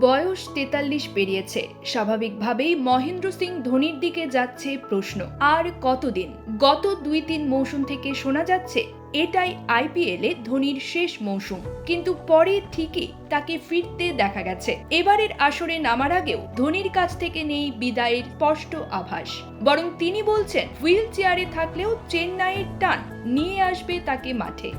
বয়স তেতাল্লিশ পেরিয়েছে। স্বাভাবিকভাবেই মহেন্দ্র সিং ধোনির দিকে যাচ্ছে প্রশ্ন। আর কতদিন? গত দুই তিন মৌসুম থেকে শোনা যাচ্ছে, এটাই আইপিএলে ধোনির শেষ মৌসুম। কিন্তু পরে ঠিকই তাকে ফিরতে দেখা গেছে। এবারের আসরে নামার আগেও ধোনির কাছ থেকে নেই বিদায়ের স্পষ্ট আভাস। বরং তিনি বলছেন, হুইল চেয়ারে থাকলেও চেন্নাইয়ের টান নিয়ে আসবে তাকে মাঠে।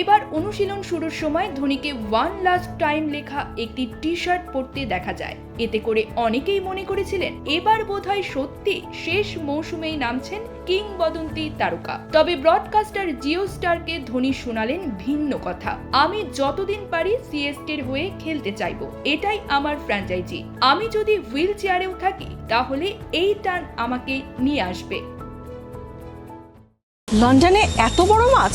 এবার অনুশীলন শুরুর সময় ধোনিকে ওয়ান লাস্ট টাইম লেখা একটি টি শার্ট পরতে দেখা যায়। এতে করে অনেকেই মনে করেছিলেন, এবার বোধহয় সত্যি শেষ মৌসুমেই নামছেন কিংবদন্তি তারকা। তবে ব্রডকাস্টার জিও স্টারকে ধোনি শোনালেন ভিন্ন কথা। আমি যতদিন পারি সিএসকের হয়ে খেলতে চাইব, এটাই আমার ফ্র্যাঞ্চাইজি আমি যদি হুইল চেয়ারেও থাকি, তাহলে এই টান আমাকে নিয়ে আসবে। লন্ডনে এত বড় মাছ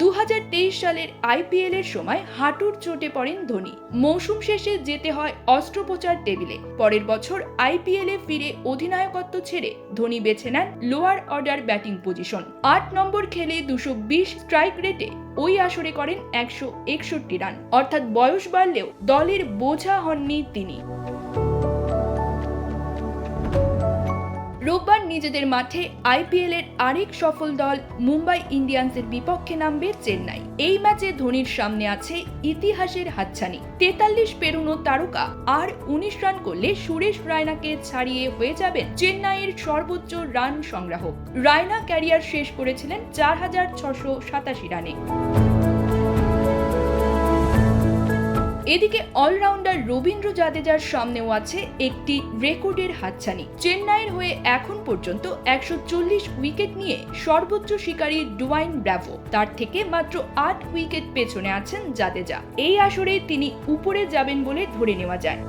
দু হাজার তেইশ সালের আইপিএল এর সময় হাঁটুর চোটে পড়েন ধোনি। মৌসুম শেষে যেতে হয় অস্ত্রোপচার টেবিলে। পরের বছর আইপিএল ফিরে অধিনায়কত্ব ছেড়ে ধোনি বেছে নেন লোয়ার অর্ডার ব্যাটিং পজিশন। আট নম্বর খেলে দুশো বিশ স্ট্রাইক রেটে ওই আসরে করেন একশো একষট্টি রান। অর্থাৎ বয়স বাড়লেও দলের বোঝা হননি তিনি। নিজেদের মাঠে আইপিএল এর আরেক সফল দল মুম্বাই ইন্ডিয়ান্সের বিপক্ষে নামবে চেন্নাই। এই ম্যাচে ধোনির সামনে আছে ইতিহাসের হাতছানি। তেতাল্লিশ পেরুনো তারকা আর উনিশ রান করলে সুরেশ রায়নাকে ছাড়িয়ে হয়ে যাবেন চেন্নাইয়ের সর্বোচ্চ রান সংগ্রাহক। রায়না ক্যারিয়ার শেষ করেছিলেন চার হাজার ছশো সাতাশি রানে। এদিকে অলরাউন্ডার রবীন্দ্র জাদেজার সামনেও আছে একটি রেকর্ডের হাতছানি। চেন্নাইয়ের হয়ে এখন পর্যন্ত একশো চল্লিশ উইকেট নিয়ে সর্বোচ্চ শিকারী ডুয়াইন ব্র্যাভো তার থেকে মাত্র আট উইকেট পেছনে আছেন জাদেজা। এই আসরে তিনি উপরে যাবেন বলে ধরে নেওয়া যায়।